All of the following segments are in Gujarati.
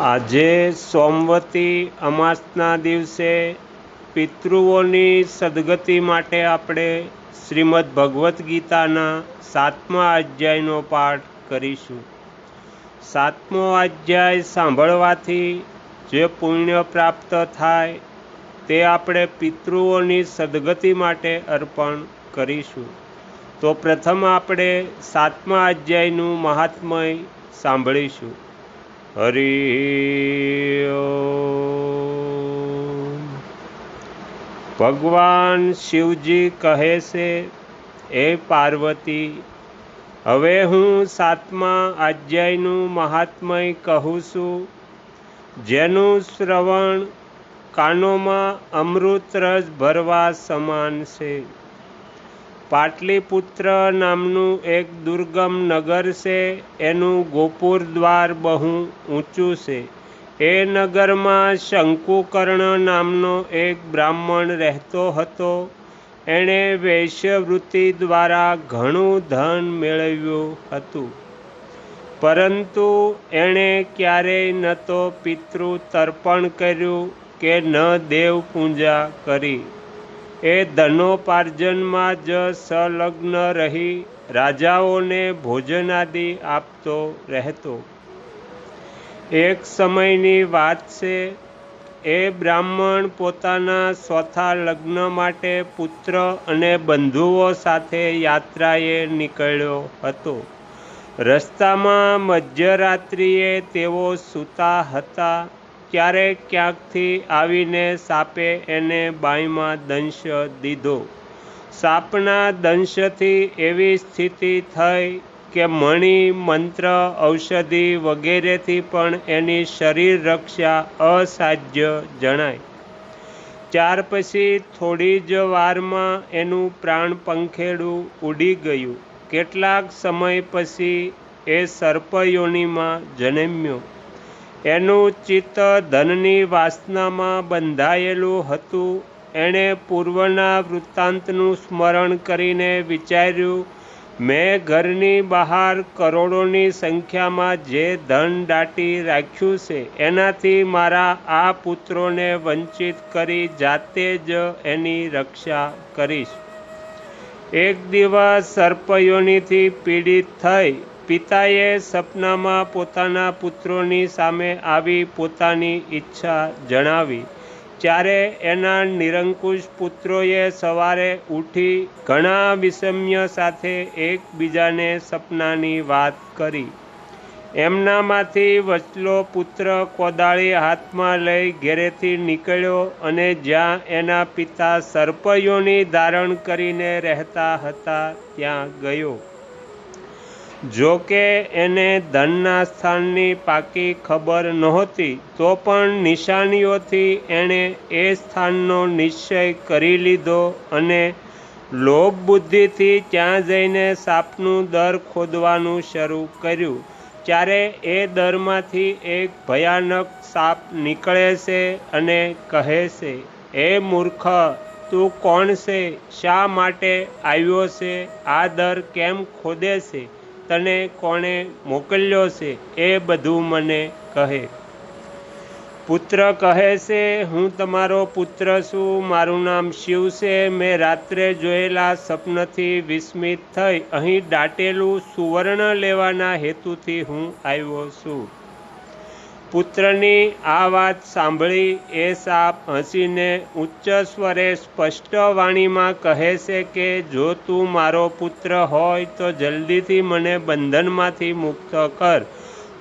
આજે સોમવતી અમાસના દિવસે પિતૃઓની સદગતિ માટે આપણે શ્રીમદ્ ભગવદ્ ગીતાના સાતમા અધ્યાયનો પાઠ કરીશું. સાતમો અધ્યાય સાંભળવાથી જે પુણ્ય પ્રાપ્ત થાય તે આપણે પિતૃઓની સદગતિ માટે અર્પણ કરીશું. તો પ્રથમ આપણે સાતમા અધ્યાયનું મહાત્મય સાંભળીશું. હરિ ભગવાન શિવજી કહે છે એ પાર્વતી હવે હું સાતમા અધ્યાયનું મહાત્મય કહું છું જેનું શ્રવણ કાનોમાં અમૃત રસ ભરવા સમાન છે પાટલીપુત્ર નામનું એક દુર્ગમ નગર છે. એનું ગોપુર દ્વાર બહુ ઊંચું છે. એ નગરમાં શંકુકર્ણ નામનો એક બ્રાહ્મણ રહેતો હતો. એણે વૈશ્યવૃત્તિ દ્વારા ઘણું ધન મેળવ્યું હતું. પરંતુ એણે ક્યારેય ન તો પિતૃ તર્પણ કર્યું કે ન દેવ પૂજા કરી. એ ધનોપાર્જનમાં જ સંલગ્ન રહી રાજાઓને ભોજનાદિ આપતો રહેતો. એક સમયની વાત છે, એ બ્રાહ્મણ પોતાના ચોથા લગ્ન માટે પુત્ર અને બંધુઓ સાથે યાત્રાએ નીકળ્યો હતો. રસ્તામાં મધ્યરાત્રિએ તેઓ સૂતા હતા. ત્યારે ક્યાંકથી આવીને સાપે એને બાઈમાં દંશ દીધો? સાપના દંશથી એવી સ્થિતિ થઈ કે મણી, મંત્ર, ઔષધિ વગેરેથી પણ એની શરીર રક્ષા અસાધ્ય જણાય. ત્યાર પછી થોડી જ વારમાં એનું પ્રાણ પંખેડું ઉડી ગયું. કેટલાક સમય પછી એ સર્પયોનીમાં જન્મ્યો. એનું ચિત્ત ધનની વાસનામાં બંધાયેલું હતું. એણે પૂર્વના વૃત્તાંતનું સ્મરણ કરીને વિચાર્યું, મેં ઘરની બહાર કરોડોની સંખ્યામાં જે ધન દાટી રાખ્યું છે, એનાથી મારા આ પુત્રોને વંચિત કરી જાતે જ એની રક્ષા કરીશ. એક દિવસ સર્પયોનીથી પીડિત થઈ પિતાએ સપનામાં પોતાના પુત્રોની સામે આવી પોતાની ઈચ્છા જણાવી. ત્યારે એના નિરંકુશ પુત્રોએ સવારે ઉઠી ઘણા વિષમ્ય સાથે એકબીજાને સપનાની વાત કરી. એમનામાંથી વચલો પુત્ર કોદાળી હાથમાં લઈ ઘેરેથી નીકળ્યો અને જ્યાં એના પિતા સર્પયોની ધારણ કરીને રહેતા હતા ત્યાં ગયો. જો કે એને ધનના સ્થાનની પાકી ખબર નહોતી, તો પણ નિશાનીઓથી એણે એ સ્થાનનો નિશ્ચય કરી લીધો અને લોભ બુદ્ધિથી ત્યાં જઈને સાપનું દર ખોદવાનું શરૂ કર્યું. ત્યારે એ દરમાંથી એક ભયાનક સાપ નીકળે છે અને કહે છે, એ મૂર્ખ, તું કોણ છે? શા માટે આવ્યો છે? આ દર કેમ ખોદે છે? તને કોણે મોકલ્યો છે એ બધું મને કહે. પુત્ર કહે છે, હું તમારો પુત્ર છું, મારું નામ શિવ છે. મેં રાત્રે જોયેલા સપનથી વિસ્મિત થઈ અહીં દાટેલું સુવર્ણ લેવાના હેતુથી હું આવ્યો છું. પુત્રની આ વાત સાંભળી એ સાપ હસીને ઉચ્ચ સ્વરે સ્પષ્ટ વાણીમાં કહે છે કે, જો તું મારો પુત્ર હોય તો જલ્દીથી મને બંધનમાંથી મુક્ત કર.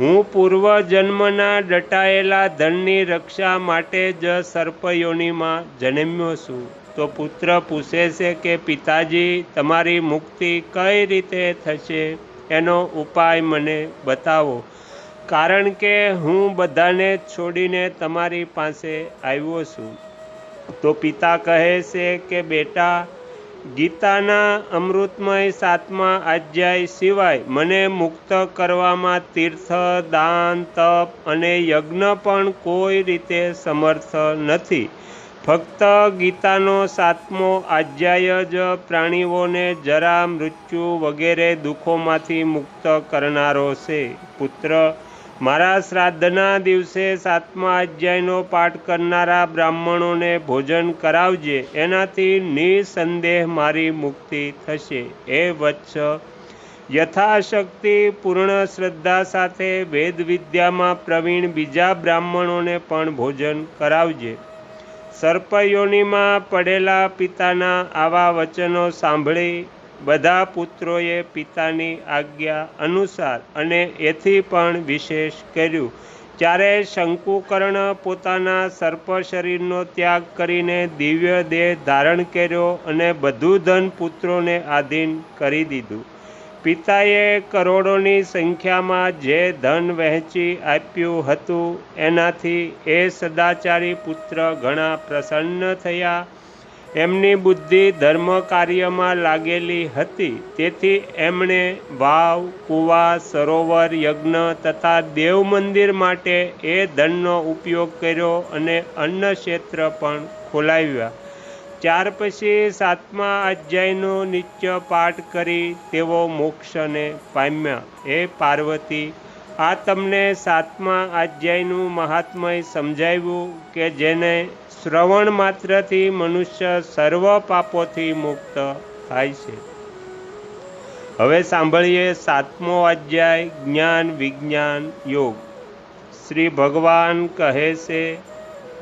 હું પૂર્વ જન્મના દટાયેલા ધનની રક્ષા માટે જ સર્પયોનીમાં જન્મ્યો છું. તો પુત્ર પૂછે છે કે, પિતાજી, તમારી મુક્તિ કઈ રીતે થશે? એનો ઉપાય મને બતાવો. કારણ કે હું બધાને છોડીને તમારી પાસે આવ્યો છું. તો પિતા કહે છે કે, બેટા, ગીતાના અમૃતમય સાતમા અધ્યાય સિવાય મને મુક્ત કરવામાં તીર્થ, દાન, તપ અને યજ્ઞ પણ કોઈ રીતે સમર્થ નથી. ફક્ત ગીતાનો સાતમો અધ્યાય જ પ્રાણીઓને જરા મૃત્યુ વગેરે દુઃખોમાંથી મુક્ત કરનારો છે. પુત્ર મારા શ્રાદ્ધના દિવસે સાતમા અધ્યાયનો પાઠ કરનારા બ્રાહ્મણોને ભોજન કરાવજે, એનાથી નિસંદેહ મારી મુક્તિ થશે. એ વત્સ, યથાશક્તિ પૂર્ણ શ્રદ્ધા સાથે વેદ વિદ્યામાં પ્રવીણ બીજા બ્રાહ્મણોને પણ ભોજન કરાવજે. સર્પયોનીમાં પડેલા પિતાના આવા વચનો સાંભળી બધા પુત્રોએ પિતાની આજ્ઞા અનુસાર અને એથી પણ વિશેષ કર્યું. ત્યારે શંકુકર્ણ પોતાના સર્પ શરીરનો ત્યાગ કરીને દિવ્ય દેહ ધારણ કર્યો અને બધું ધન પુત્રોને આધીન કરી દીધું. પિતાએ કરોડોની સંખ્યામાં જે ધન વહેંચી આપ્યું હતું, એનાથી એ સદાચારી પુત્ર ઘણા પ્રસન્ન થયા એમની બુદ્ધિ ધર્મ કાર્યમાં લાગેલી હતી. તેથી એમણે વાવ, કુવા, સરોવર, યજ્ઞ તથા દેવ મંદિર માટે એ ધનનો ઉપયોગ કર્યો અને અન્ન ક્ષેત્ર પણ ખોલાવ્યા. ત્યાર પછી સાતમા અધ્યાયનો નિત્ય પાઠ કરી તેઓ મોક્ષને પામ્યા. એ પાર્વતી, આ તમને સાતમા અધ્યાયનું મહાત્મય સમજાવ્યું કે જેને શ્રવણ માત્રથી મનુષ્ય સર્વ પાપોથી મુક્ત થાય છે. હવે સાંભળીએ સાતમો અધ્યાય, જ્ઞાન, વિજ્ઞાન, યોગ. શ્રી ભગવાન કહે છે,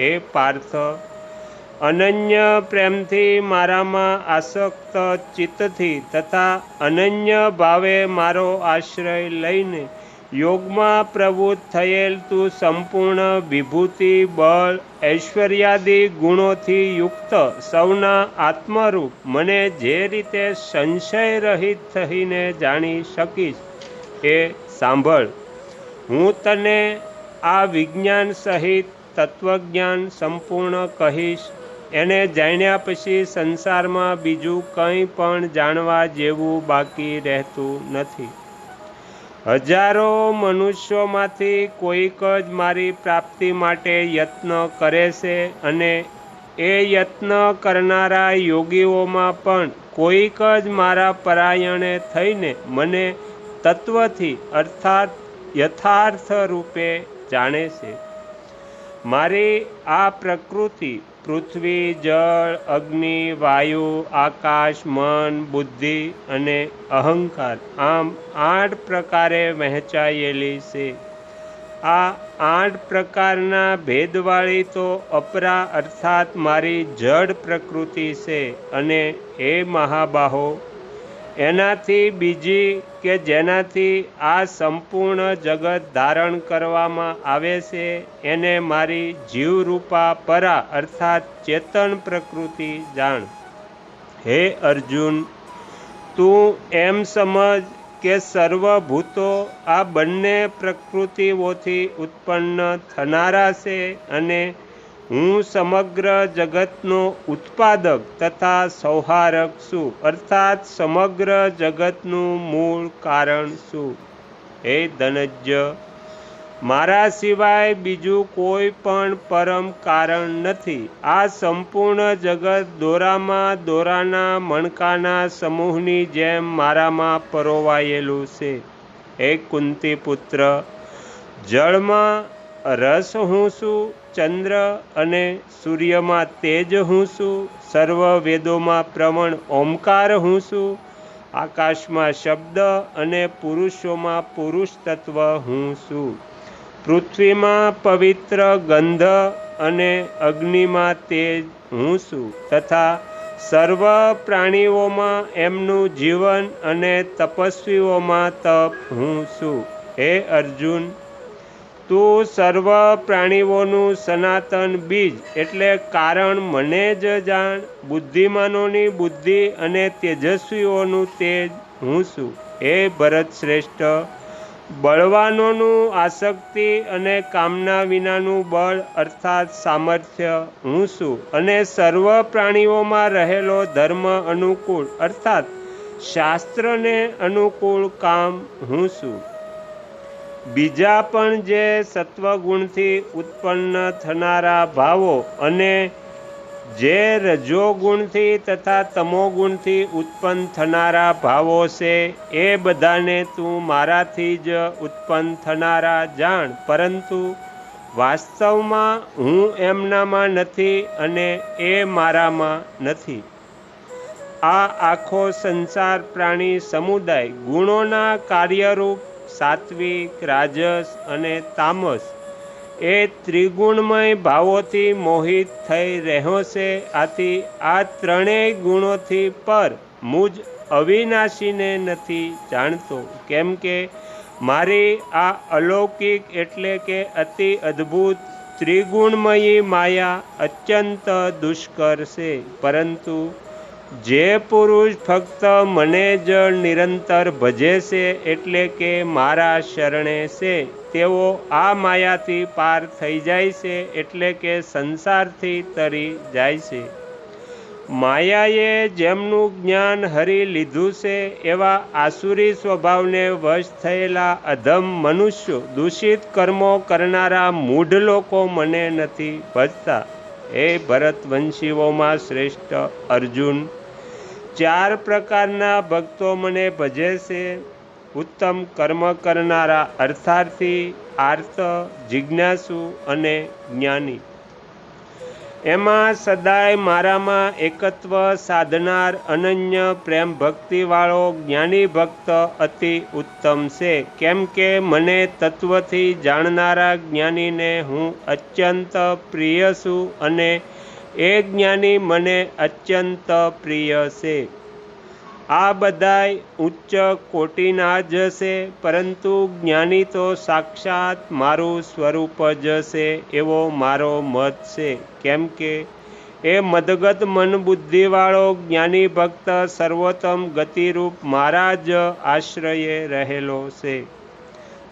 હે પાર્થ, અનન્ય પ્રેમથી મારામાં આસક્ત ચિત્તથી તથા અનન્ય ભાવે મારો આશ્રય લઈને યોગમાં પ્રવૃત્ત થયેલ તું સંપૂર્ણ વિભૂતિ, બળ, ઐશ્વર્યાદિ ગુણોથી યુક્ત સૌના આત્મરૂપ. મને જે રીતે સંશય રહિત થઈને જાણી શકીશ એ સાંભળ. હું તને આ વિજ્ઞાન સહિત તત્વજ્ઞાન સંપૂર્ણ કહીશ. એને જાણ્યા પછી સંસારમાં બીજું કંઈ પણ જાણવા જેવું બાકી રહેતું નથી. હજારો મનુષ્યોમાંથી કોઈક જ મારી પ્રાપ્તિ માટે યત્ન કરે છે અને એ યત્ન કરનારા યોગીઓમાં પણ કોઈક જ મારા પરાયણે થઈને મને તત્વથી અર્થાત યથાર્થ રૂપે જાણે છે. મારી આ પ્રકૃતિ પૃથ્વી, જળ, અગ્નિ, વાયુ, આકાશ, મન, બુદ્ધિ અને અહંકાર આમ આઠ પ્રકારે વહેંચાયેલી છે. આ આઠ પ્રકારના ભેદવાળી તો અપરા અર્થાત મારી જડ પ્રકૃતિ છે અને એ મહાબાહો એનાથી બીજી કે જેનાથી આ સંપૂર્ણ જગત ધારણ કરવામાં આવે છે, એને મારી જીવરૂપા પરા અર્થાત ચેતન પ્રકૃતિ જાણ. હે અર્જુન, તું એમ સમજ કે સર્વભૂતો આ બંને પ્રકૃતિઓથી ઉત્પન્ન થનારા છે અને હું સમગ્ર જગતનો ઉત્પાદક તથા સૌહારક છું. અર્થાત સમગ્ર જગતનું મૂળ કારણ છું હે ધનજ્ય, મારા સિવાય બીજું કોઈ પણ પરમ કારણ નથી. આ સંપૂર્ણ જગત દોરામાં દોરાના મણકાના સમૂહની જેમ મારામાં પરોવાયેલું છે. હે કુંતી પુત્ર જળમાં રસ હું છું. ચંદ્ર અને સૂર્યમાં તેજ હું છું, સર્વ વેદોમાં પ્રવણ ઓમકાર હું છું, આકાશમાં શબ્દ અને પુરુષોમાં પુરુષ તત્વ હું છું. પૃથ્વીમાં પવિત્ર ગંધ અને અગ્નિમાં તેજ હું છું તથા સર્વ પ્રાણીઓમાં એમનું જીવન અને તપસ્વીઓમાં તપ હું છું. હે અર્જુન તું સર્વ પ્રાણીઓનું સનાતન બીજ એટલે કારણ મને જ જાણ. બુદ્ધિમાનોની બુદ્ધિ અને તેજસ્વીઓનું તેજ હું છું. હે ભરત શ્રેષ્ઠ, બળવાનોનું આસક્તિ અને કામના વિનાનું બળ અર્થાત સામર્થ્ય હું છું. અને સર્વ પ્રાણીઓમાં રહેલો ધર્મ અનુકૂળ અર્થાત શાસ્ત્રને અનુકૂળ કામ હું છું. બીજા પણ જે સત્વગુણથી ઉત્પન્ન થનારા ભાવો અને જે રજોગુણથી તથા તમોગુણથી ઉત્પન્ન થનારા ભાવો છે, એ બધાને તું મારાથી જ ઉત્પન્ન થનારા જાણ. પરંતુ વાસ્તવમાં હું એમનામાં નથી અને એ મારામાં નથી. આ આખો સંસાર પ્રાણી સમુદાય ગુણોના કાર્યરૂપ સાત્વિક, રાજસ અને તામસ એ ત્રિગુણમય ભાવોથી મોહિત થઈ રહ્યો છે આથી આ ત્રણેય ગુણોથી પર મુજ અવિનાશીને નથી જાણતો. કેમ કે મારી આ અલૌકિક એટલે કે અતિ અદ્ભુત ત્રિગુણમયી માયા અત્યંત દુષ્કર છે. પરંતુ જે પુરુષ ફક્ત મને જ નિરંતર ભજે છે એટલે કે મારા શરણે છે, તેઓ આ માયાથી પાર થઈ જાય છે એટલે કે સંસારથી તરી જાય છે. માયાએ જેમનું જ્ઞાન હરી લીધું છે, એવા આસુરી સ્વભાવને વશ થયેલા અધમ મનુષ્યો દૂષિત કર્મો કરનારા મૂઢ લોકો મને નથી ભજતા. એ ભરતવંશીઓમાં શ્રેષ્ઠ અર્જુન ચાર પ્રકારના ભક્તો મને ભજે છે. ઉત્તમ કર્મ કરનારા અર્થાર્થી આર્ત જિજ્ઞાસુ અને જ્ઞાની. એમાં સદાય મારામાં એકત્વ સાધનાર અનન્ય પ્રેમ ભક્તિવાળો જ્ઞાની ભક્ત અતિ ઉત્તમ છે. કેમ કે મને તત્વથી જાણનારા જ્ઞાનીને હું અત્યંત પ્રિય છું અને એ જ્ઞાની મને અત્યંત પ્રિય છે. આ બધાય ઉચ્ચ કોટીના જ છે, પરંતુ જ્ઞાની તો સાક્ષાત મારું સ્વરૂપ જ છે એવો મારો મત છે. કેમ કે એ મદગત મન બુદ્ધિવાળો જ્ઞાની ભક્ત સર્વોત્તમ ગતિરૂપ મારા જ આશ્રયે રહેલો છે.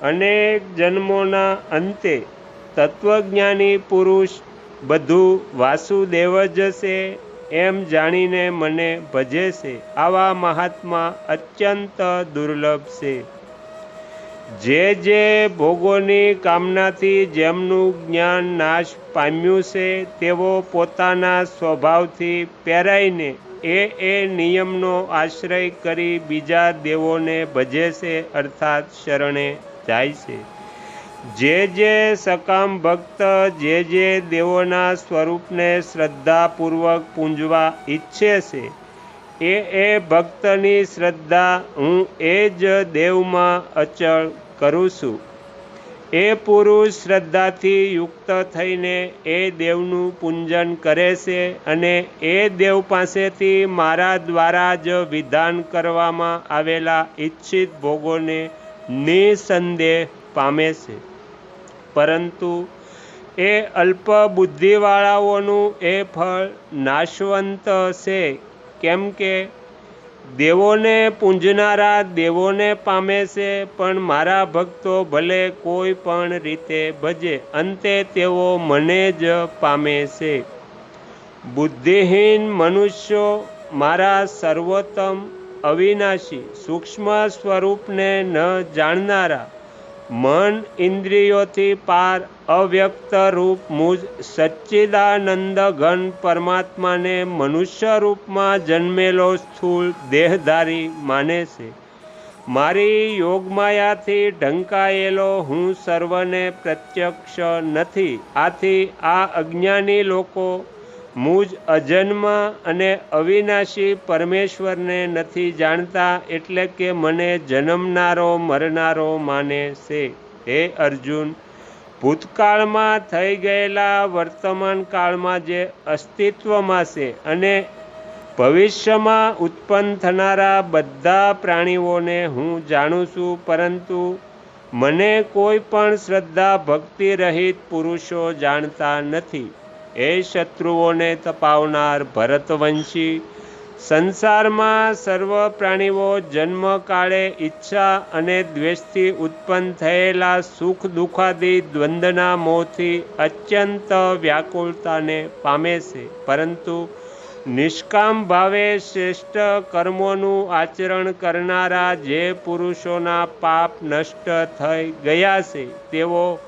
અનેક જન્મોના અંતે તત્વજ્ઞાની પુરુષ બધું વાસુદેવ જ છે, એમ જાણીને મને ભજે છે. આવા મહાત્મા અત્યંત દુર્લભ છે. જે જે ભોગોની કામનાથી જેમનું જ્ઞાન નાશ પામ્યું છે, તેઓ પોતાના સ્વભાવથી પહેરાઈને એ એ નિયમનો આશ્રય કરી બીજા દેવોને ભજે છે, અર્થાત શરણે જાય છે. જે જે સકામ ભક્ત, જે જે દેવોના સ્વરૂપને શ્રદ્ધાપૂર્વક પૂંજવા ઈચ્છે છે, એ એ ભક્તની શ્રદ્ધા હું એ જ દેવમાં અચળ કરું છું. એ પુરુષ શ્રદ્ધાથી યુક્ત થઈને એ દેવનું પૂંજન કરે છે અને એ દેવ પાસેથી મારા દ્વારા જ વિધાન કરવામાં આવેલા ઈચ્છિત ભોગોને નિસંદેહ પામે છે. પરંતુ એ અલ્પ બુદ્ધિવાળાઓનું એ ફળ નાશવંત છે કેમ કે દેવોને પૂંજનારા દેવોને પામે છે, પણ મારા ભક્તો ભલે કોઈ પણ રીતે ભજે, અંતે તેઓ મને જ પામે છે. બુદ્ધિહીન મનુષ્યો મારા સર્વોત્તમ અવિનાશી, સૂક્ષ્મ સ્વરૂપને ન જાણનારા મન ઇન્દ્રિયોથી પાર અવ્યક્ત રૂપ મુજ સચ્ચિદાનંદ ઘન પરમાત્માને મનુષ્ય રૂપમાં જન્મેલો સ્થૂળ દેહધારી માને છે. મારી યોગમાયાથી ઢંકાયેલો હું સર્વને પ્રત્યક્ષ નથી. આથી આ અજ્ઞાની લોકો મુજ અજન્મ અને અવિનાશી પરમેશ્વરને નથી જાણતા એટલે કે મને જન્મનારો, મરનારો માને છે. હે અર્જુન, ભૂતકાળમાં થઈ ગયેલા વર્તમાન કાળમાં જે અસ્તિત્વમાં છે અને ભવિષ્યમાં ઉત્પન્ન થનારા બધા પ્રાણીઓને હું જાણું છું, પરંતુ મને કોઈ પણ શ્રદ્ધા ભક્તિ રહિત પુરુષો જાણતા નથી. એ શત્રુઓને તપાવનાર ભરતવંશી. સંસારમાં સર્વ પ્રાણીઓ જન્મકાળે ઈચ્છા અને દ્વેષથી ઉત્પન્ન થયેલા સુખ દુઃખાદી દ્વંદના મોહથી અત્યંત વ્યાકુળતાને પામે છે. પરંતુ નિષ્કામ ભાવે શ્રેષ્ઠ કર્મોનું આચરણ કરનારા જે પુરુષોના પાપ નષ્ટ થઈ ગયા છે, તેઓ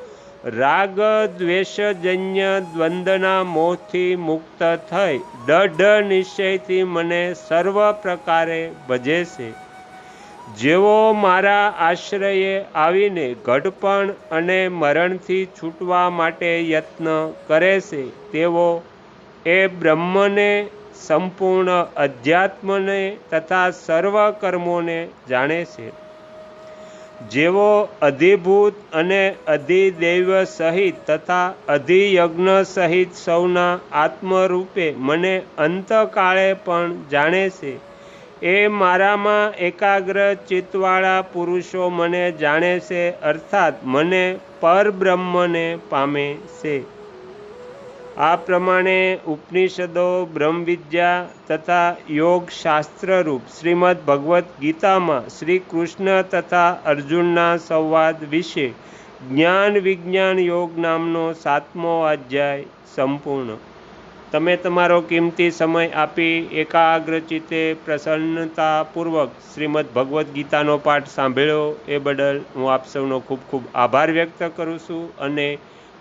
રાગ દ્વેષજન્ય દ્વંદના મોહથી મુક્ત થઈ દઢ નિશ્ચયથી મને સર્વ પ્રકારે ભજે છે. જેઓ મારા આશ્રયે આવીને ઘડપણ અને મરણથી છૂટવા માટે યત્ન કરે છે તેઓ એ બ્રહ્મને, સંપૂર્ણ અધ્યાત્મને તથા સર્વ કર્મોને જાણે છે. જેઓ અધિભૂત અને અધિદૈવ સહિત તથા અધિયજ્ઞ સહિત સૌના આત્મરૂપે મને અંતકાળે પણ જાણે છે. એ મારામાં એકાગ્ર ચિત્તવાળા પુરુષો મને જાણે છે, અર્થાત મને પરબ્રહ્મને પામે છે. આ પ્રમાણે ઉપનિષદો, બ્રહ્મવિદ્યા તથા યોગ શાસ્ત્રરૂપ શ્રીમદ ભગવદ્ ગીતામાં શ્રી કૃષ્ણ તથા અર્જુનના સંવાદ વિશે જ્ઞાન વિજ્ઞાન યોગ નામનો સાતમો અધ્યાય સંપૂર્ણ. તમે તમારો કિંમતી સમય આપી એકાગ્રચિતે પ્રસન્નતાપૂર્વક શ્રીમદ ભગવદ્ ગીતાનો પાઠ સાંભળ્યો એ બદલ હું આપ સૌનો ખૂબ ખૂબ આભાર વ્યક્ત કરું છું અને